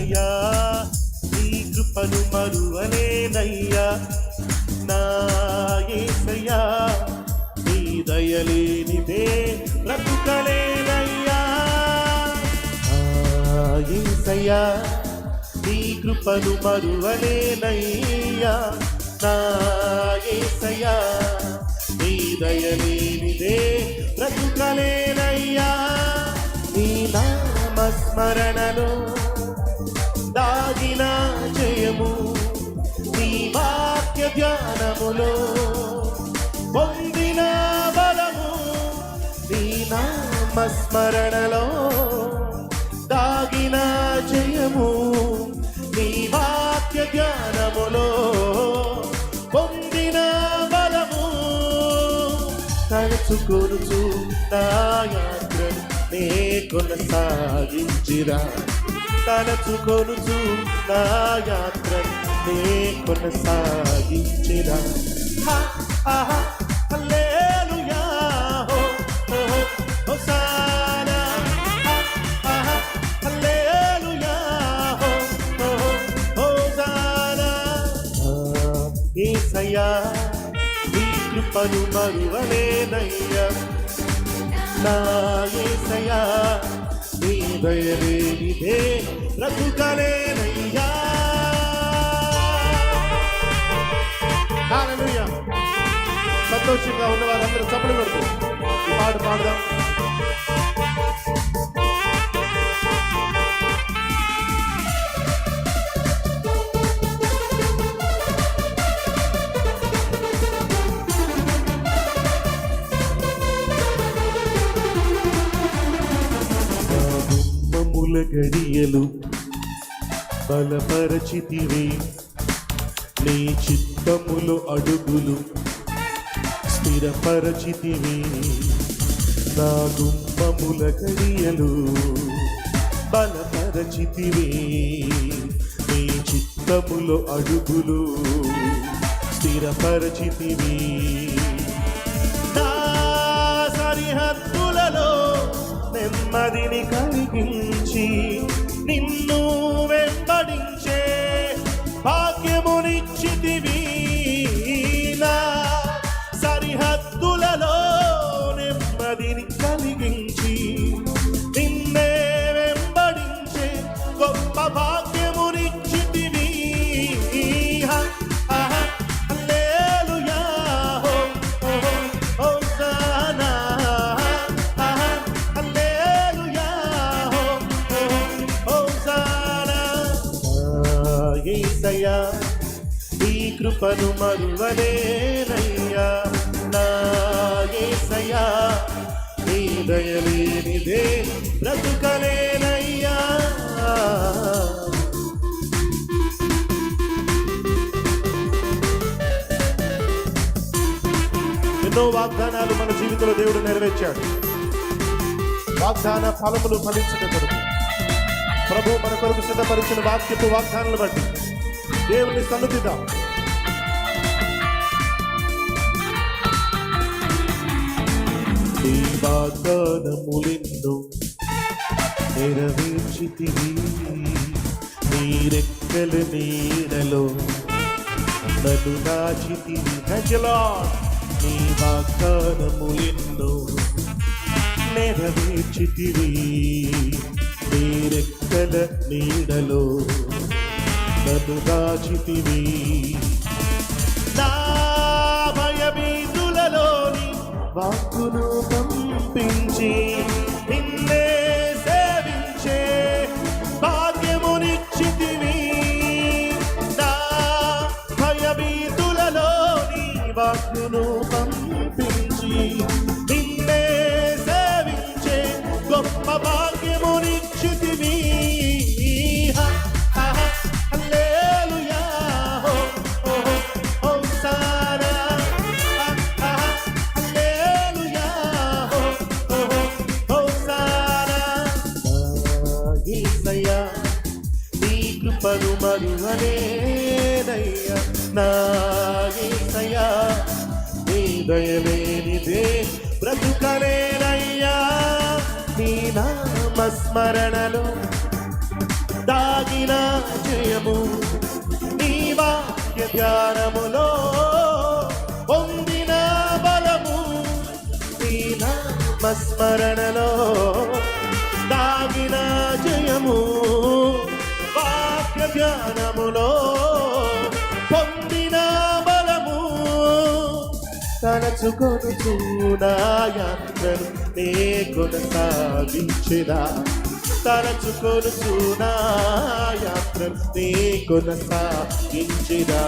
ఏసయ్యా నీ కృపను మరువలేనయ్యా. నా ఏసయ్యా నీ దయలేనిదే బ్రతుకలేనయ్యా. ఏసయ్యా నీ కృపను మరువలేనయ్యా. నా ఏసయ్యా నీ దయలేనిదే బ్రతుకలేనయ్యా. నీ నామస్మరణలో దాగిన జయము. నీ వాక్య ధ్యానములో పొందిన బలము. నీ నామస్మరణలో దాగిన జయము. నీ వాక్య ధ్యానములో పొందిన బలము. తలుచుకొనుచు నా యాత్రను నే కొనసాగించిరా. తలచుకొనుచు నా యాత్ర నే కొనసాగించిరా. హా, ఆహా, నీ కృపను మరువలేనయ్యా నా యేసయ్యా నీ దయలేనిదే బ్రతుకలేనయ్యా సంతోషంగా ఉన్న వారందరూ చప్పలు కొడుతూ పాడు పాడదాం. గుమ్మముల గడియలు బలపరచితివి. నీ చిత్తములు అడుగులు స్థిరపరచితివి. నా గుంపముల గడియలు బలపరచితివి. నీ చిత్తములు అడుగులు స్థిరపరచితివే. సరిహద్దులలో నెమ్మదిని కలిగించి నిన్ను వెంబడించి. ఆ, యేసయ్యా నీ కృపను మరువలేనయ్యా. నా యేసయ్యా నీ దయలేనిదే బ్రతుకలేనయ్యా. ఎన్నో వాగ్దానాలు మన జీవితంలో దేవుడు నెరవేర్చాడు. వాగ్దాన ఫలములు ఫలించిన కొరకు. ప్రభు మన కొరకు సిద్ధపరిచిన వాక్యపు వాగ్దానాలు బట్టి దేవుని సన్నిధిద్దాం నీ వాగ్దానములెన్నో నెరవేర్చితివి. నీ నీడలో నన్ను దాచితివి. నజలా నీ వాగ్దానములెన్నో నెరవేర్చితివి. నీరెక్కల నీడలో నన్ను దాచితివి నా భయభీతులలోని వాక్కును పంపించి నిన్నే సేవించే భాగ్యమునిచ్చితివి. నా భయభీతులలోని వాక్కును పంపించి నా నీ దయలేనిదే బ్రతుకలేనయ్యా. నీ నామస్మరణలో దాగిన జయము. నీ వాక్య ధ్యానములో పొందిన బలము. నీ నామస్మరణలో తలచుకొని చూడాయాత్రను నే కొనసాగించిరా. తలచుకొని చూడాయాత్రను నే కొనసాగించిరా.